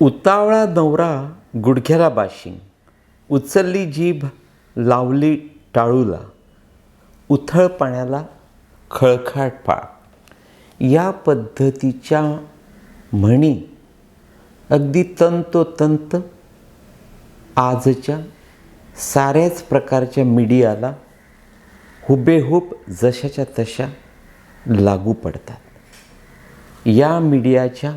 उतावळा नवरा गुडघ्याला बाशिंग. उचलली जीभ लावली टाळूला. उथळ पाण्याला खळखाट पाळ. या पद्धतीच्या म्हणी अगदी तंतोतंत आजच्या साऱ्याच प्रकारच्या मीडियाला हुबेहूब जशाच्या तशा लागू पडतात. या मीडियाच्या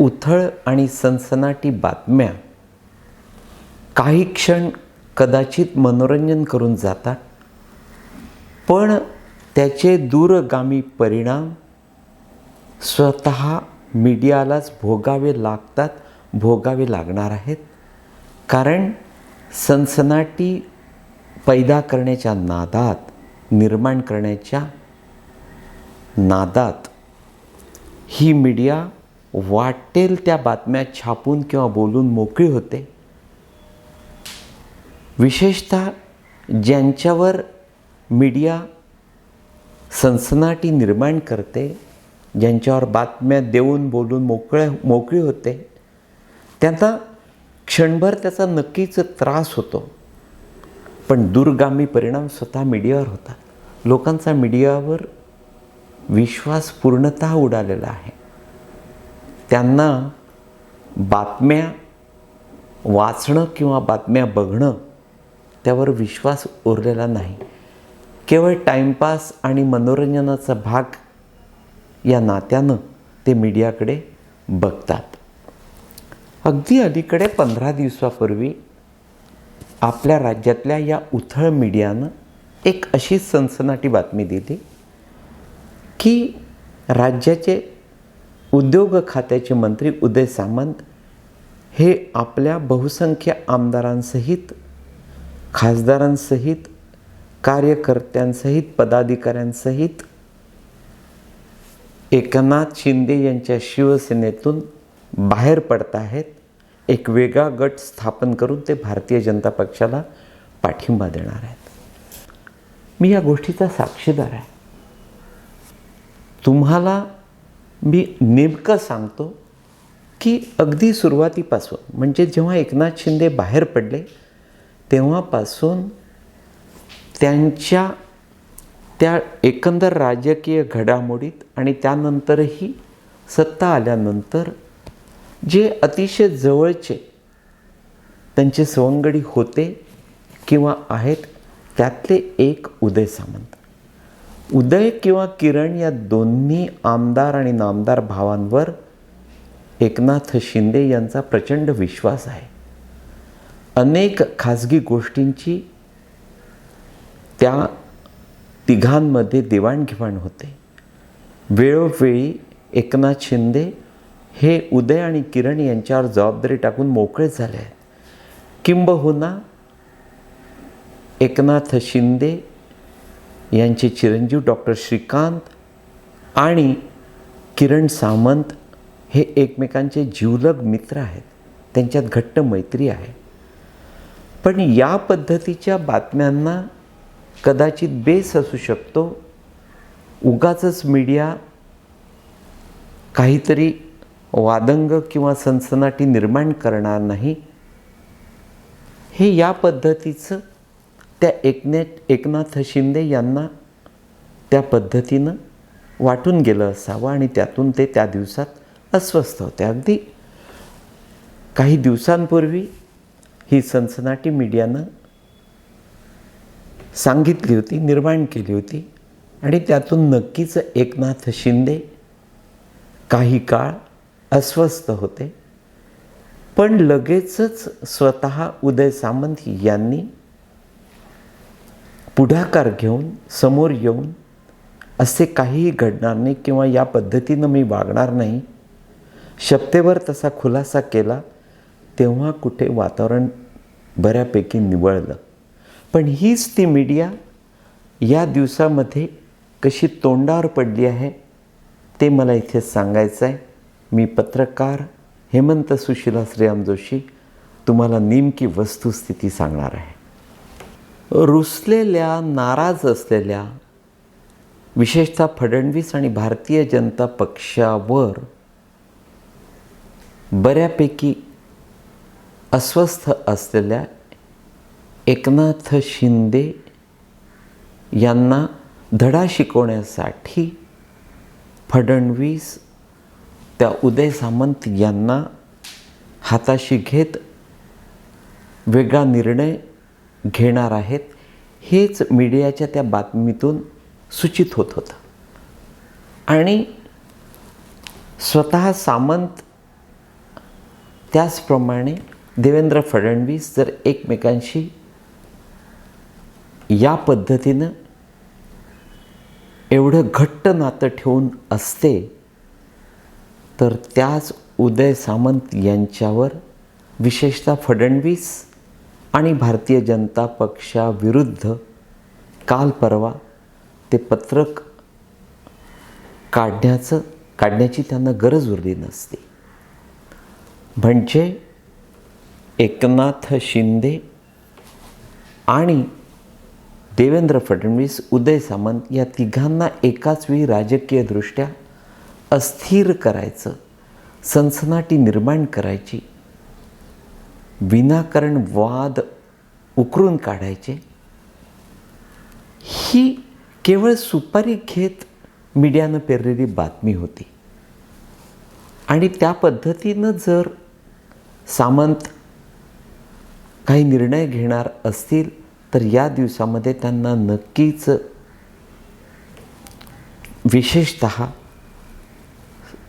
उथळ आणि सनसनाटी बातम्या. काही क्षण कदाचित मनोरंजन करून जातात पण त्याचे दूरगामी परिणाम स्वतः मीडियालाच भोगावे लागतात भोगावे लागणार आहेत. कारण सनसनाटी पैदा करण्याच्या नादात निर्माण करण्याच्या नादात ही मीडिया वाटेल त्या बातम्या छापून किंवा बोलून मोकळी होते. विशेषतः ज्यांच्यावर मीडिया सनसनाटी निर्माण करते ज्यांच्यावर बातम्या देऊन बोलून मोकळ्या मोकळी होते त्यांना क्षणभर त्याचा नक्कीच त्रास होतो. पण दूरगामी परिणाम स्वतः मीडियावर होतात. लोकांचा मीडियावर विश्वास पूर्णतः उडालेला आहे. त्यांना बातम्या वाचणं किंवा बातम्या बघणं त्यावर विश्वास उरलेला नाही. केवळ टाईमपास आणि मनोरंजनाचा भाग या नात्यानं ते मीडियाकडे बघतात. अगदी अलीकडे पंधरा दिवसापूर्वी आपल्या राज्यातल्या या उथळ मीडियानं एक अशी सनसनाटी बातमी दिली की राज्याचे उद्योग खात्याचे मंत्री उदय सामंत हे आपल्या बहुसंख्य आमदारांसहित खासदारांसहित कार्यकर्त्यांसहित पदाधिकाऱ्यांसहित एकनाथ शिंदे यांच्या शिवसेनेतून बाहेर पडत आहेत. एक वेगळा गट स्थापन करून ते भारतीय जनता पक्षाला पाठिंबा देणार आहेत. मी या गोष्टीचा साक्षीदार आहे. तुम्हाला मी नेमकं सांगतो की अगदी सुरुवातीपासून म्हणजे जेव्हा एकनाथ शिंदे बाहेर पडले तेव्हापासून त्यांच्या त्या एकंदर राजकीय घडामोडीत आणि त्यानंतरही सत्ता आल्यानंतर जे अतिशय जवळचे त्यांचे सवंगडी होते किंवा आहेत त्यातले एक उदय सामंत. उदय किंवा किरण या दोन्ही आमदार आणि नामदार भावांवर एकनाथ शिंदे यांचा प्रचंड विश्वास आहे. अनेक खाजगी गोष्टींची त्या तिघांमध्ये देवाणघेवाण होते. वेळोवेळी एकनाथ शिंदे हे उदय आणि किरण यांच्यावर जबाबदारी टाकून मोकळे झाले आहेत. किंबहुना एकनाथ शिंदे यांचे चिरंजीव डॉक्टर श्रीकांत आणि किरण सामंत हे एकमेकांचे जीवलग मित्र आहेत. त्यांच्यात घट्ट मैत्री आहे. पण या पद्धतीच्या बातम्यांना कदाचित बेस असू शकतो. उगाचच मीडिया काहीतरी वादंग किंवा सनसनाटी निर्माण करणार नाही. हे या पद्धतीचं त्या एकने एकनाथ शिंदे यांना त्या पद्धतीनं वाटून गेलं असावं आणि त्यातून ते त्या दिवसात अस्वस्थ होते. अगदी काही दिवसांपूर्वी ही सनसनाटी मीडियानं सांगितली होती निर्माण केली होती आणि त्यातून नक्कीच एकनाथ शिंदे काही काळ अस्वस्थ होते. पण लगेचच स्वतः उदय सामंत यांनी पुढाकार घेऊन समोर येऊन असे काहीही घडणार नाही किंवा या पद्धतीनं मी वागणार नाही शब्देवर तसा खुलासा केला तेव्हा कुठे वातावरण बऱ्यापैकी निवळलं. पण हीच ती मीडिया या दिवसामध्ये कशी तोंडावर पडली आहे ते मला इथे सांगायचं आहे. मी पत्रकार हेमंत सुशिला श्रीराम जोशी तुम्हाला नेमकी वस्तुस्थिती सांगणार आहे. रुसलेल्या नाराज असलेल्या विशेषतः फडणवीस आणि भारतीय जनता पक्षावर बऱ्यापैकी अस्वस्थ असलेल्या एकनाथ शिंदे यांना धडा शिकवण्यासाठी फडणवीस त्या उदय सामंत यांना हाताशी घेत वेगळा निर्णय घेणार आहेत हेच मीडियाच्या त्या बातमीतून सूचित होत होतं. आणि स्वतः सामंत त्याचप्रमाणे देवेंद्र फडणवीस जर एकमेकांशी या पद्धतीनं एवढं घट्ट नातं ठेवून असते तर त्याच उदय सामंत यांच्यावर विशेषतः फडणवीस आणि भारतीय जनता पक्षाविरुद्ध काल परवा ते पत्रक काढण्याचं काढण्याची त्यांना गरज उरली नसती. म्हणजे एकनाथ शिंदे आणि देवेंद्र फडणवीस उदय सामंत या तिघांना एकाच वेळी राजकीयदृष्ट्या अस्थिर करायचं सनसनाटी निर्माण करायची विनाकारण वाद उकरून काढायचे? ही केवळ सुपारी घेत मीडियानं पेरलेली बातमी होती. आणि त्या पद्धतीनं जर सामंत काही निर्णय घेणार असतील तर या दिवसामध्ये त्यांना नक्कीच विशेषत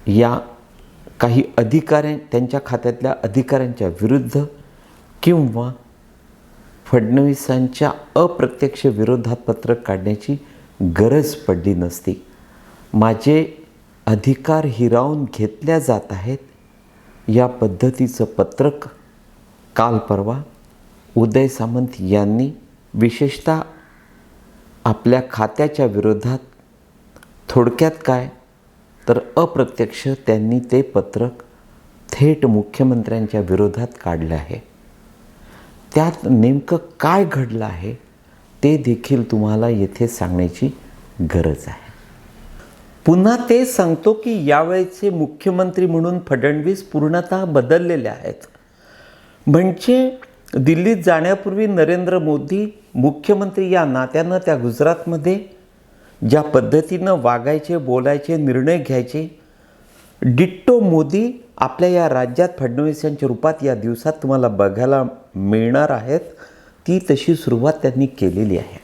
या काही अधिकाऱ्या त्यांच्या खात्यातल्या अधिकाऱ्यांच्या विरुद्ध किंवा फडणवीसांच्या अप्रत्यक्ष विरोधात पत्रक काढण्याची गरज पडली नसती. माझे अधिकार हिरावून घेतल्या जात आहेत. या पद्धतीचं पत्रक काल परवा उदय सामंत यांनी विशेषतः आपल्या खात्याच्या विरोधात थोडक्यात काय? तर अप्रत्यक्ष त्यांनी ते पत्रक थेट मुख्यमंत्र्यांच्या विरोधात काढलं आहे. त्यात नेमकं काय घडलं आहे ते देखील तुम्हाला येथे सांगण्याची गरज आहे. पुन्हा ते सांगतो की यावेळेचे मुख्यमंत्री म्हणून फडणवीस पूर्णतः बदललेले आहेत. म्हणजे दिल्लीत जाण्यापूर्वी नरेंद्र मोदी मुख्यमंत्री या नात्यानं त्या गुजरातमध्ये ज्या पद्धतीनं वागायचे बोलायचे निर्णय घ्यायचे डिट्टो मोदी आपल्या या राज्यात फडणवीस यांच्या रूपात या दिवसात तुम्हाला बघायला मिळणार आहेत ती तशी सुरुवात त्यांनी केलेली आहे.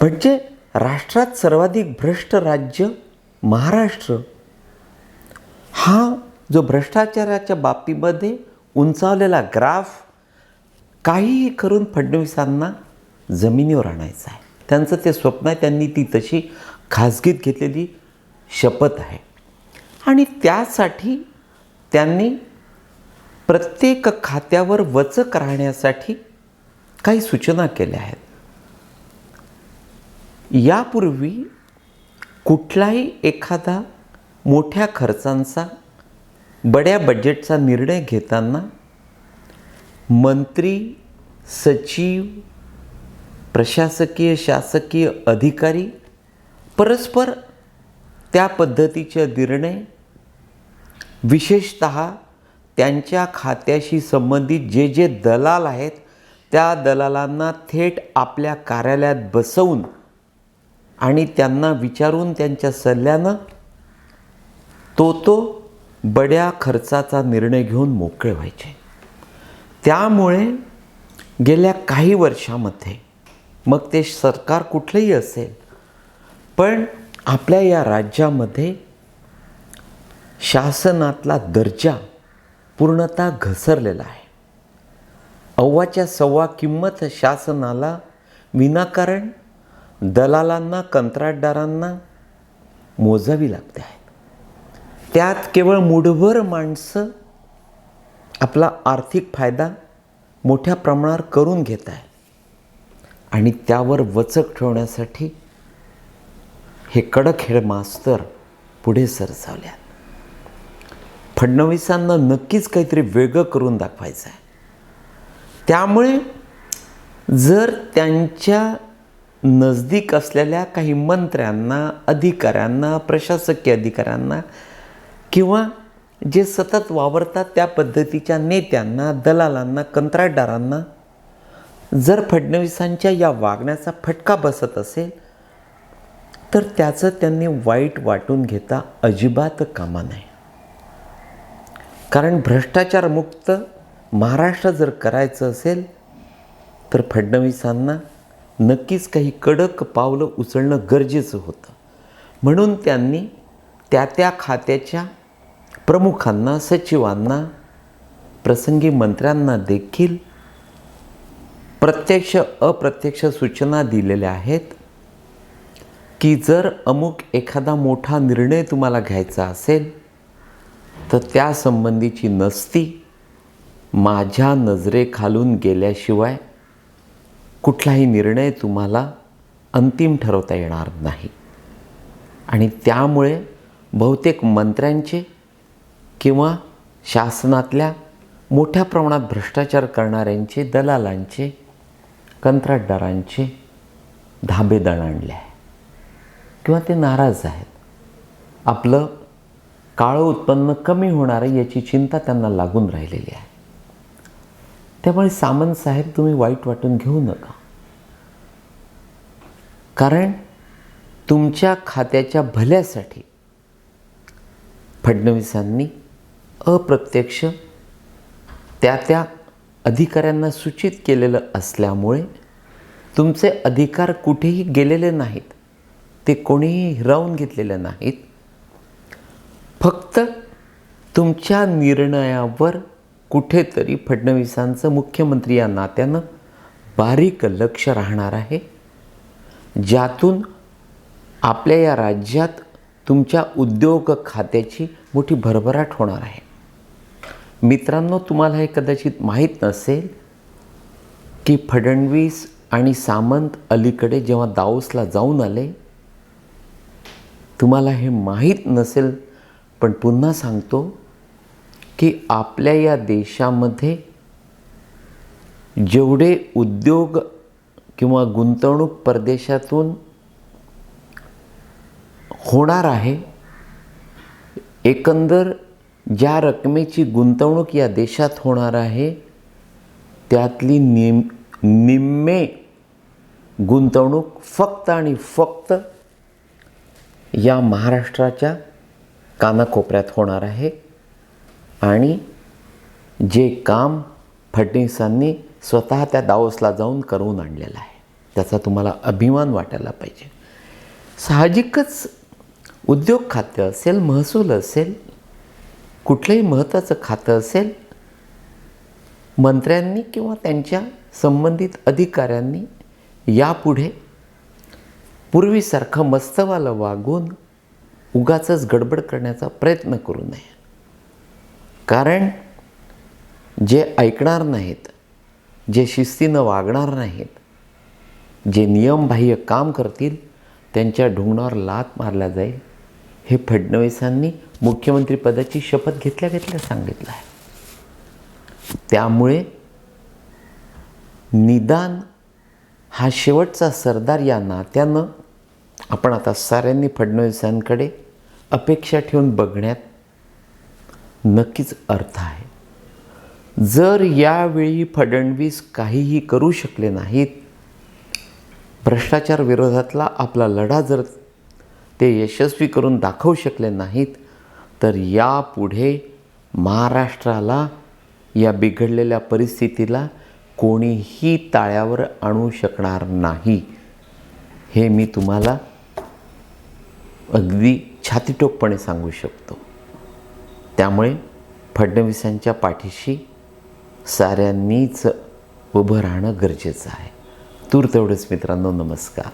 म्हणजे राष्ट्रात सर्वाधिक भ्रष्ट राज्य महाराष्ट्र. हा जो भ्रष्टाचाराच्या बाबतीमध्ये उंचावलेला ग्राफ काहीही करून फडणवीसांना जमिनीवर आणायचं आहे. त्यांचं ते स्वप्न आहे त्यांनी ती तशी खाजगीत घेतलेली शपथ आहे. आणि त्यासाठी त्यांनी प्रत्येक खात्यावर वचक राहण्यासाठी काही सूचना केल्या आहेत. यापूर्वी कुठलाही एखादा मोठ्या खर्चांचा बड्या बजेटचा निर्णय घेताना मंत्री सचिव प्रशासकीय शासकीय अधिकारी परस्पर त्या पद्धतीचे निर्णय विशेषत त्यांच्या खात्याशी संबंधित जे जे दलाल आहेत त्या दलालांना थेट आपल्या कार्यालयात बसवून आणि त्यांना विचारून त्यांच्या सल्ल्यानं तो तो बड्या खर्चाचा निर्णय घेऊन मोकळे व्हायचे. त्यामुळे गेल्या काही वर्षामध्ये मग ते सरकार कुठलंही असेल पण आपल्या या राज्यामध्ये शासनातला दर्जा पूर्णतः घसरलेला आहे. अव्वाच्या सव्वा किंमत शासनाला विनाकारण दलालांना कंत्राटदारांना मोजावी लागते आहे. त्यात केवळ मुठभर माणसं आपला आर्थिक फायदा मोठ्या प्रमाणावर करून घेत आहे. आणि त्यावर वचक ठेवण्यासाठी हे कडक हेड मास्तर पुढे सरसावल्यात फडणवीसांना नक्कीच काहीतरी वेगळं करून दाखवायचं आहे. त्यामुळे जर त्यांच्या नजदीक असलेल्या काही मंत्र्यांना अधिकाऱ्यांना प्रशासकीय अधिकाऱ्यांना किंवा जे सतत वावरतात त्या पद्धतीच्या नेत्यांना दलालांना कंत्राटदारांना जर फडणवीसांच्या या वागण्याचा फटका बसत असेल तर त्याचं त्यांनी वाईट वाटून घेता अजिबात कामा नये. कारण भ्रष्टाचारमुक्त महाराष्ट्र जर करायचं असेल तर फडणवीसांना नक्कीच काही कडक पावलं उचलणं गरजेचं होतं. म्हणून त्यांनी त्या त्या खात्याच्या प्रमुखांना सचिवांना प्रसंगी मंत्र्यांना देखील प्रत्यक्ष अप्रत्यक्ष सूचना दिलेल्या आहेत की जर अमुक एखादा मोठा निर्णय तुम्हाला घ्यायचा असेल तर त्यासंबंधीची नसती माझ्या नजरेखालून गेल्याशिवाय कुठलाही निर्णय तुम्हाला अंतिम ठरवता येणार नाही. आणि त्यामुळे बहुतेक मंत्र्यांचे किंवा शासनातल्या मोठ्या प्रमाणात भ्रष्टाचार करणाऱ्यांचे दलालांचे कंत्राटदारांचे धाबे दणाणले आहे. किंवा ते नाराज आहेत. आपलं काळं उत्पन्न कमी होणार आहे याची चिंता त्यांना लागून राहिलेली आहे. त्यामुळे सामंत साहेब तुम्ही वाईट वाटून घेऊ नका. कारण तुमच्या खात्याच्या भल्यासाठी फडणवीसांनी अप्रत्यक्ष त्या त्या अधिकाऱ्यांना सूचित केलेलं असल्यामुळे तुमचे अधिकार कुठेही गेलेले नाहीत. ते कोणीही हिरावून घेतलेले नाहीत. फक्त तुमच्या निर्णयावर कुठेतरी फडणवीसांचं मुख्यमंत्री या नात्यानं बारीक लक्ष राहणार आहे ज्यातून आपल्या या राज्यात तुमच्या उद्योग खात्याची मोठी भरभराट होणार आहे. मित्रांनो तुम्हाला हे कदाचित माहीत नसेल की फडणवीस आणि सामंत अलीकडे जेव्हा दाऊसला जाऊन आले तुम्हाला हे माहीत नसेल पण पुन्हा सांगतो की आपल्या या देशामध्ये जेवढे उद्योग किंवा गुंतवणूक परदेशातून होणार आहे एकंदर ज्या रकमेची गुंतवणूक या देशात होणार आहे त्यातली निम निम्मे गुंतवणूक फक्त आणि फक्त या महाराष्ट्राच्या कानाकोपऱ्यात होणार आहे. आणि जे काम फडणवीसांनी स्वतः त्या दावोसला जाऊन करून आणलेलं आहे. त्याचा तुम्हाला अभिमान वाटायला पाहिजे. साहजिकच उद्योग खातं असेल महसूल असेल कुठलंही महत्त्वाचं खातं असेल मंत्र्यांनी किंवा त्यांच्या संबंधित अधिकाऱ्यांनी यापुढे पूर्वीसारखं मस्तवाला वागून उगाचच गडबड करण्याचा प्रयत्न करू नये. कारण जे ऐकणार नाहीत जे शिस्तीनं वागणार नाहीत जे नियमबाह्य काम करतील त्यांच्या ढुंगणावर लात मारल्या जाईल हे फडणवीसांनी मुख्यमंत्रीपदाची शपथ घेतल्या घेतल्या सांगितलं आहे. त्यामुळे निदान हा शेवटचा सरदार या नात्यानं आपण आता साऱ्यांनी फडणवीसांकडे अपेक्षा ठेवून बघण्यात नक्कीच अर्थ आहे. जर यावेळी फडणवीस काहीही करू शकले नाहीत भ्रष्टाचार विरोधातला आपला लढा जर ते यशस्वी करून दाखवू शकले नाहीत तर यापुढे महाराष्ट्राला या बिघडलेल्या परिस्थितीला कोणीही ताळ्यावर आणू शकणार नाही. हे मी तुम्हाला अगदी छातीटोकपणे सांगू शकतो. त्यामुळे फडणवीसांच्या पाठीशी साऱ्यांनीच उभं राहणं गरजेचं आहे. तूर तेवढंच मित्रांनो नमस्कार.